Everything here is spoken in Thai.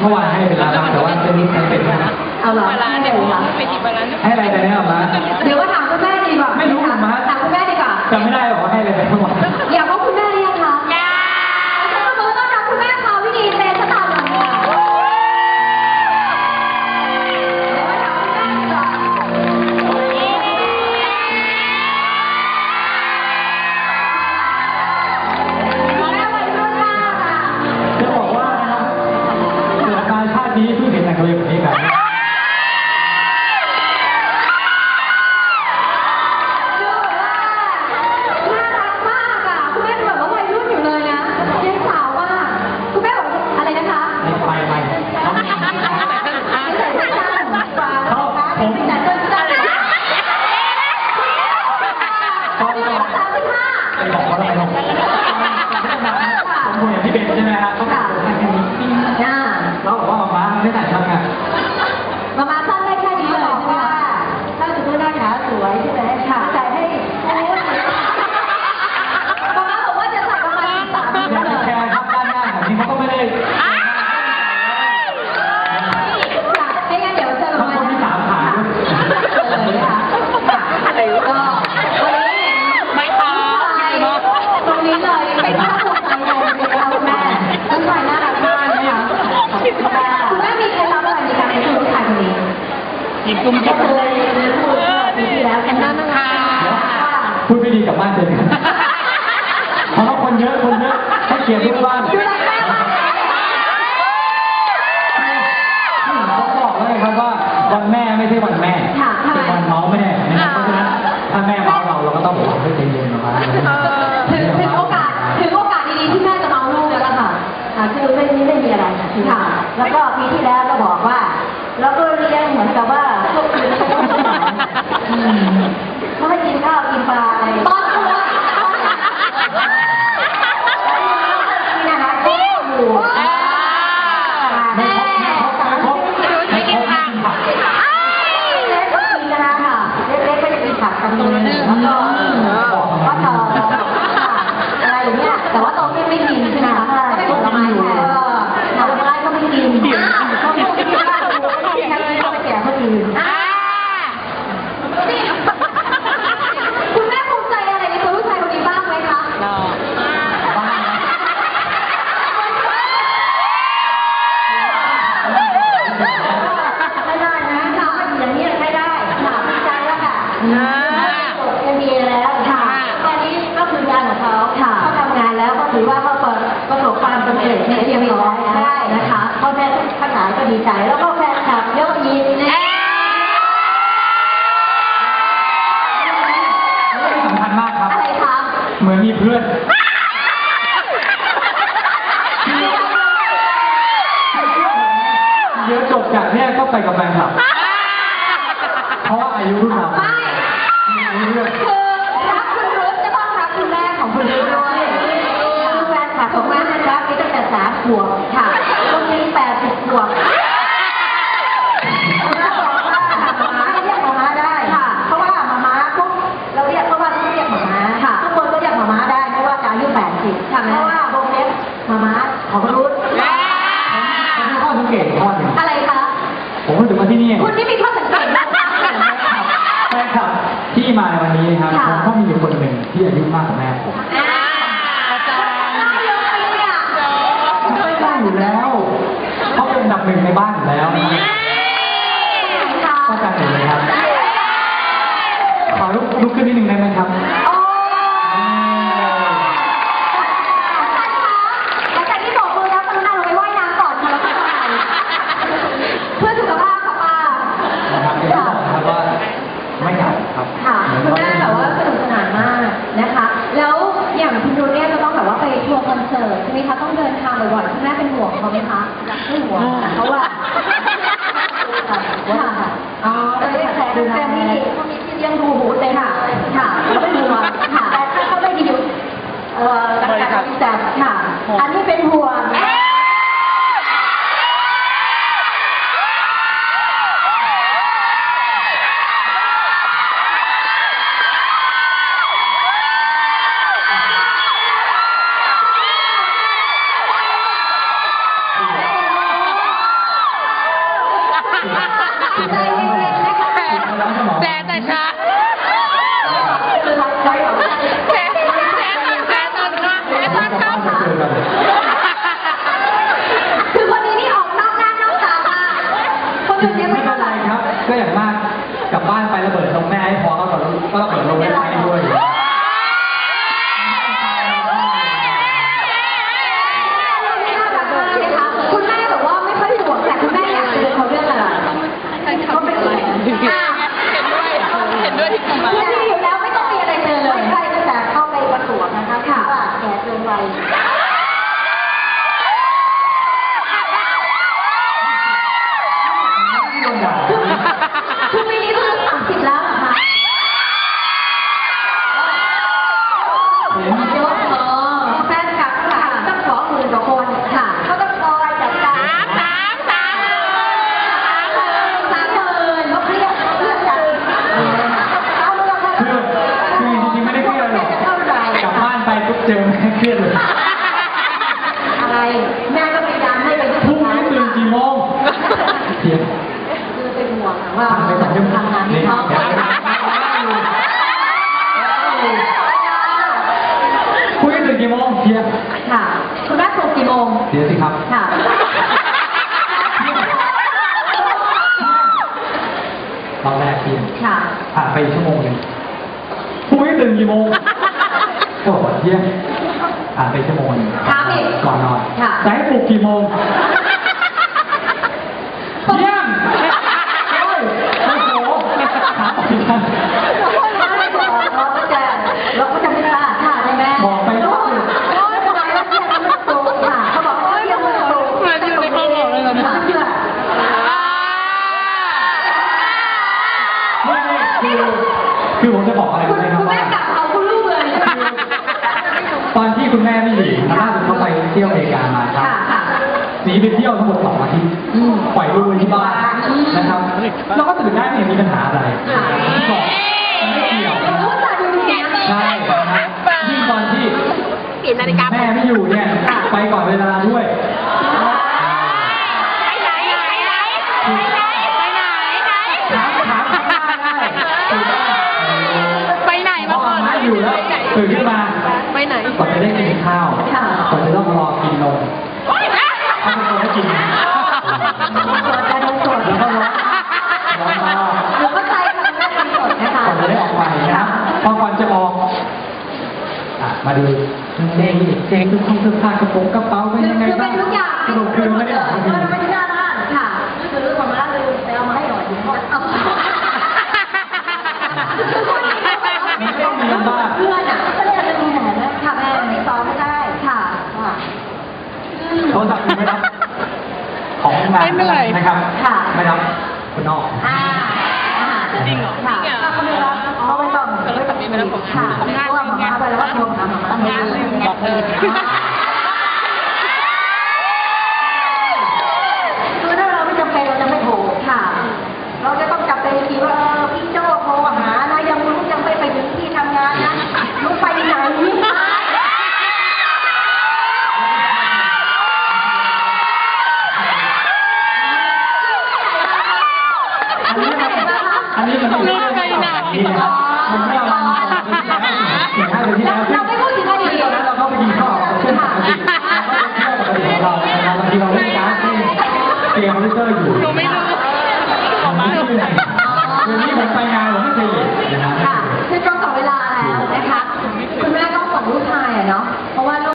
เมื่อวานให้ไปแล้วครับแต่ว่าเส้นนี้ใช้เป็นนะเอาเหรอปลาร้าเนี่ยไปจิบปลาร้าเนี่ยให้อะไรไปเนี่ยมาเดี๋ยวมาถามคุณแม่ดีกว่าไม่รู้ถามมาถามคุณแม่ดีกว่าจำไม่ได้หรอกว่าให้อะไรไปเมื่อวานอยา เป็นภาพภูมิใจเลยนะคะคุณแม่ลูกชายน่ารักมากนะคะคุณแม่มีเคล็ดลับอะไรในการเลี้ยงดูลูกชายคนนี้กินกุ้งก็จิ้มจุ้มปีที่แล้วกันนะคะพูดไม่ดีกลับบ้านเลยเพราะว่าคนเยอะคนเยอะให้เกียรติทุกบ้าน แล้วก็ปีที่แล้วก็บอกว่า เราก็เลี้ยงเหมือนกับว่าพวกคุณไม่ต้องสนใจอืมเขาให้กินข้าวกินปลาอะไร ตอนตัวตอนนั้นนี่นะคะก็อยู่ไม่ครบไม่ครบไม่ครบไม่ครบไม่กินผัก เล็กก็กินนะคะเล็กๆก็จะกินผักกันเลยแล้วก็ก็ต่ออะไรอย่างเงี้ย แต่ว่าโตขึ้นไม่กินใช่ไหมคะก็เป็นผลไม้แทน ผลไม้ก็ไม่กินเขาไม่กินข้าวดูก็กินอะไรก็ไปแก่คนอื่น นี่คุณแม่ภูมิใจอะไรในตัวลูกชายคนนี้บ้างไหมคะ ไม่ได้นะถ้าอย่างนี้ไม่ได้ค่ะดีใจแล้วค่ะจบเอ็มบีแล้วค่ะตอนนี้ก็คืองานของเขาค่ะเขาทำงานแล้วก็ถือว่าเขาประสบความสำเร็จในเรียบร้อยได้นะคะพ่อแม่ขนายก็ดีใจแล้วก็แฟนคลับเยอะยินนะที่สำคัญมากครับ อะไรคะเหมือนมีเพื่อนเดี๋ยวจบจากเนี่ยก็ไปกับแฟนคลับ เพราะว่าอายุรุ่นเราไม่มีเพื่อนคือรักคุณรุ้ก็ต้องรักคุณแม่ของคุณรุ้ด้วยคือแฟนคลับของแม่นะครับมีตั้งแต่สามขวบค่ะ มาในวันนี้นะครับค่ะ ผมก็มีคนหนึ่งที่อายุมากกว่าแม่ผมอาจารย์น่าเยอะไปเนี่ยไม่ได้อยู่แล้วเขาเป็นอันดับหนึ่งในบ้านอยู่แล้วนะครับก็จะเห็นเลยครับขอลุกลุกขึ้นนิดนึงได้ บ่อยๆคุณแม่เป็นห่วงเขาไหมคะไม่ห่วงค่ะเพราะว่าค่ะอ๋อเราได้แฟน บเจอแม่เครียดเลยอะไร แม่ก็พยายามให้ไปพรุ่งนี้ตื่นกี่โมงเที่ยงคือเป็นห่วงว่าผ่านไปสองชั่วโมงทำงานที่เขาพรุ่งนี้ตื่นกี่โมงเที่ยงค่ะคุณแม่ปลุกกี่โมงเดี๋ยวสิครับค่ะตอนแรกเที่ยงค่ะผ่านไปอีกชั่วโมงหนึงพรุ่งนี้ตื่นกี่โมงก็บอกว่าเที่ยง ผ่านไปชั่วโมงหนึงถามอีกก่อนนอนค่ะ จะให้ปลุกกี่โมงเที่ยงเฮ้ยโอ้โหถามไปกัน ไม่บอกเราก็จะเราก็จะไม่กล้าค่ะใช่ไหม บอกไป รู้ ว่า โอ้ยทำไมว่าเที่ยงมันไม่ตรงค่ะเขาบอกว่าเที่ยงมันตรง มาอยู่ในข้อบอกเลยเหรอเนี่ย เชื่อ ไม่ไม่คือคือผมจะบอกอะไร คุณ ไหมค คุ รับ ณแม่ ว่า กลับเอาคุณลูกเลยใช่ไหม ต อนที่คุณแม่ไม่อยู่ล่าสุดเขาไปเที่ยวอเมริกามาครับ ค่ะค่ะหนีไปเที่ยวทั้งหมดสองอาทิตย์ปล่อยลูกไว้ที่บ้านนะครับแล้วก็ตื่นได้ไม่เห็นมีปัญหาอะไรบอกไม่เกี่ยวคุณลูกตาดูดีนะ ใช่นะครับยิ่งตอนที่ เปลี่ยนนาฬิกา แม่ไม่อยู่เนี่ย ไปก่อนเวลาด้วย เจ๊เจ๊คือคงเสื้อผ้ากระโปรงกระเป๋าเป็นยังไงบ้างคือเป็นทุกอย่างสรุปคือไม่ได้ออกมาดีมันไม่ได้บ้านค่ะซื้อของร้าเลยไปเอามาให้หน่อยถึงห้องไม่ต้องมีบ้านเพื่อนอะก็เลยจะมีแหนนะค่ะแม่ไม่ตอบไม่ได้ค่ะค่ะ โทรศัพท์คุณไม่รับ ของงานไม่เป็นไร นะครับค่ะ ไม่รับคนนอก อ่าอ่าจริงเหรอค่ะถ้าเขาไม่รับเขาไม่ต้องไม่ต้องมีไม่ต้องค่ะเพราะว่าหมาไปแล้วก็โทรหาหมาหาบอก Oh, ห